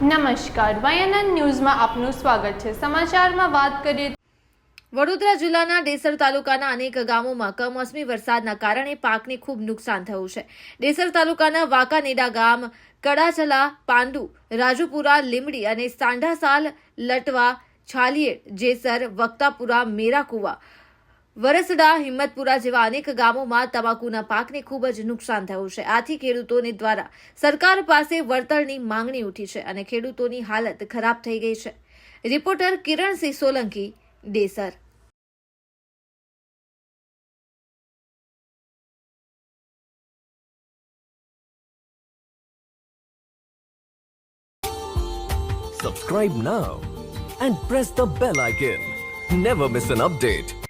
નમસ્કાર વાયએનએન ન્યૂઝમાં આપનું સ્વાગત છે. સમાચારમાં વાત કરીએ વડોદરા જિલ્લાના ડેસર તાલુકાના અનેક ગામોમાં કમોસમી વરસાદના કારણે પાકને ખૂબ નુકસાન થયું છે. ડેસર તાલુકાના વાંકાનેડા ગામ કડાચલા પાંડુ, રાજુપુરા લીમડી અને સાંઢાસાલ, લટવા છાલિયેડ જેસર, વક્તાપુરા, મેરાકુવા વરસડા, હિંમતપુરા જેવા અનેક ગામોમાં તમાકુના પાકને ખૂબ જ નુકસાન થયું છે આથી ખેડૂતોને દ્વારા સરકાર પાસે વળતરની માંગણી ઉઠી છે અને ખેડૂતોની હાલત ખરાબ થઈ ગઈ છે reporter Kiransinh Solanki, Desar Subscribe now and press the bell icon. Never miss an update.